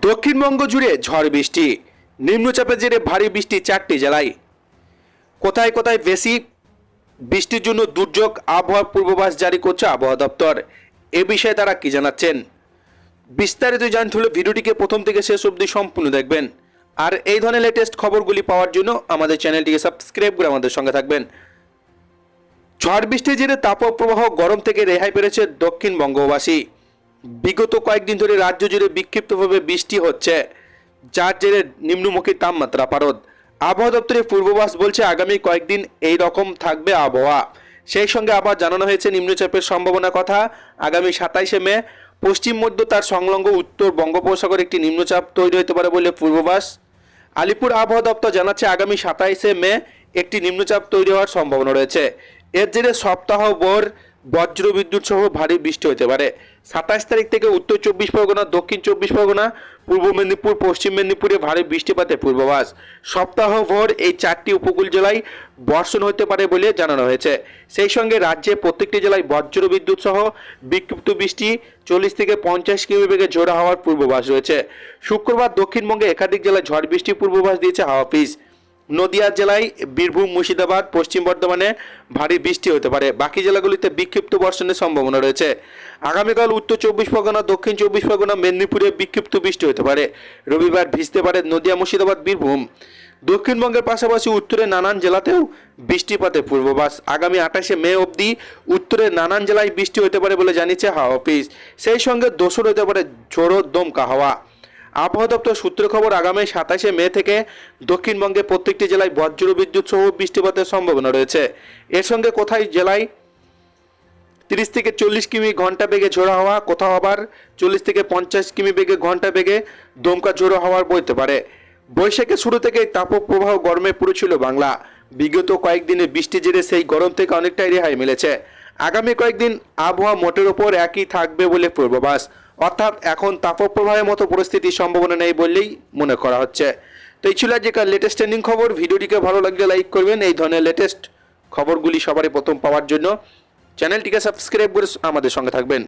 দক্ষিণবঙ্গ জুড়ে ঝড় বৃষ্টি। নিম্নচাপের জেরে ভারী বৃষ্টি চারটি জেলায়। কোথায় কোথায় বেশি বৃষ্টির জন্য দুর্যোগ, আবহাওয়ার পূর্বাভাস জারি করছে আবহাওয়া দপ্তর, এ বিষয়ে তারা কি জানাচ্ছেন? বিস্তারিত জানতে হলে ভিডিওটিকে প্রথম থেকে শেষ অবধি সম্পূর্ণ দেখবেন। আর এই ধরনের লেটেস্ট খবরগুলি পাওয়ার জন্য আমাদের চ্যানেলটিকে সাবস্ক্রাইব করে আমাদের সঙ্গে থাকবেন। ঝড় বৃষ্টির জেরে তাপপ্রবাহ গরম থেকে রেহাই পেরেছে দক্ষিণবঙ্গবাসী বিগত কয়েকদিন ধরে রাজ্য জুড়ে বিক্ষিপ্তভাবে বৃষ্টি হচ্ছে, যার জেরে নিম্নমুখী তাপমাত্রা। পারদ, আবহাওয়া দপ্তরের পূর্বাভাস বলছে আগামী কয়েকদিন এই রকম থাকবে আবহাওয়া। সেই সঙ্গে আবার জানানো হয়েছে নিম্নচাপের সম্ভাবনা কথা। আগামী সাতাইশে মে, পশ্চিম মধ্য তার সংলগ্ন উত্তর বঙ্গোপসাগর একটি নিম্নচাপ তৈরি হতে পারে বলে পূর্বাভাস। আলিপুর আবহাওয়া দপ্তর জানাচ্ছে আগামী সাতাইশে মে একটি নিম্নচাপ তৈরি হওয়ার সম্ভাবনা রয়েছে। এর জেরে সপ্তাহ সপ্তাহভর বজ্র বিদ্যুৎ সহ ভারী বৃষ্টি হতে পারে। সাতাশ তারিখ থেকে উত্তর চব্বিশ পরগনা, দক্ষিণ চব্বিশ পরগনা, পূর্ব মেদিনীপুর, পশ্চিম মেদিনীপুরে ভারী বৃষ্টিপাতের পূর্বাভাস। সপ্তাহ সপ্তাহভর এই চারটি উপকূল জেলায় বর্ষণ হতে পারে বলে জানানো হয়েছে। সেই সঙ্গে রাজ্যে প্রত্যেকটি জেলায় বজ্র বিদ্যুৎ সহ বিক্ষিপ্ত বৃষ্টি, চল্লিশ থেকে পঞ্চাশ কিমি বেগে ঝোড়া হওয়ার পূর্বাভাস রয়েছে। শুক্রবার দক্ষিণবঙ্গে একাধিক জেলায় ঝড় বৃষ্টির পূর্বাভাস দিয়েছে হাওয়া অফিস। নদিয়া জেলায় বীরভূম, মুর্শিদাবাদ, পশ্চিম বর্ধমানে ভারী বৃষ্টি হতে পারে। বাকি জেলাগুলিতে বিক্ষিপ্ত বর্ষণের সম্ভাবনা রয়েছে। আগামীকাল উত্তর চব্বিশ পরগনা, দক্ষিণ চব্বিশ পরগনা, মেদিনীপুরে বিক্ষিপ্ত বৃষ্টি হতে পারে। রবিবার ভিজতে পারে নদিয়া, মুর্শিদাবাদ, বীরভূম। দক্ষিণবঙ্গের পাশাপাশি উত্তরের নানান জেলাতেও বৃষ্টিপাতের পূর্বাভাস। আগামী আঠাশে মে অবধি উত্তরের নানান জেলায় বৃষ্টি হতে পারে বলে জানিয়েছে হাওয়া অফিস। সেই সঙ্গে দোসর হতে পারে ঝোড়ো দমকা হাওয়া। আবহাওয়া দপ্তর সূত্রে খবর, আগামী সাতাশে মে থেকে দক্ষিণবঙ্গে প্রত্যেকটি জেলায় বজ্র বিদ্যুৎ সহ বৃষ্টিপাতের সম্ভাবনা রয়েছে। এর সঙ্গে কোথায় জেলায় তিরিশ থেকে চল্লিশ কিমি ঘণ্টা বেগে ঝোড়ো হওয়া, কোথাও আবার চল্লিশ থেকে পঞ্চাশ কিমি বেগে ঘণ্টা বেগে দমকা ঝোড়ো হওয়ার বইতে পারে। বৈশাখের শুরু থেকেই তাপপ্রবাহ গরমে পুরো ছিল বাংলা। বিগত কয়েকদিনে বৃষ্টি জেরে সেই গরম থেকে অনেকটাই রেহাই মিলেছে। আগামী কয়েকদিন আবহাওয়া মোটের ওপর একই থাকবে বলে পূর্বাভাস। অর্থাৎ এখন তাপপ্রবাহের মতো পরিস্থিতির সম্ভাবনা নেই বললেই মনে করা হচ্ছে। তো এই ছিল আজকের লেটেস্ট ট্রেন্ডিং খবর। ভিডিওটিকে ভালো লাগলে লাইক করবেন। এই ধরনের লেটেস্ট খবরগুলি সবারই প্রথম পাওয়ার জন্য। চ্যানেলটিকে সাবস্ক্রাইব করে আমাদের সঙ্গে থাকবেন।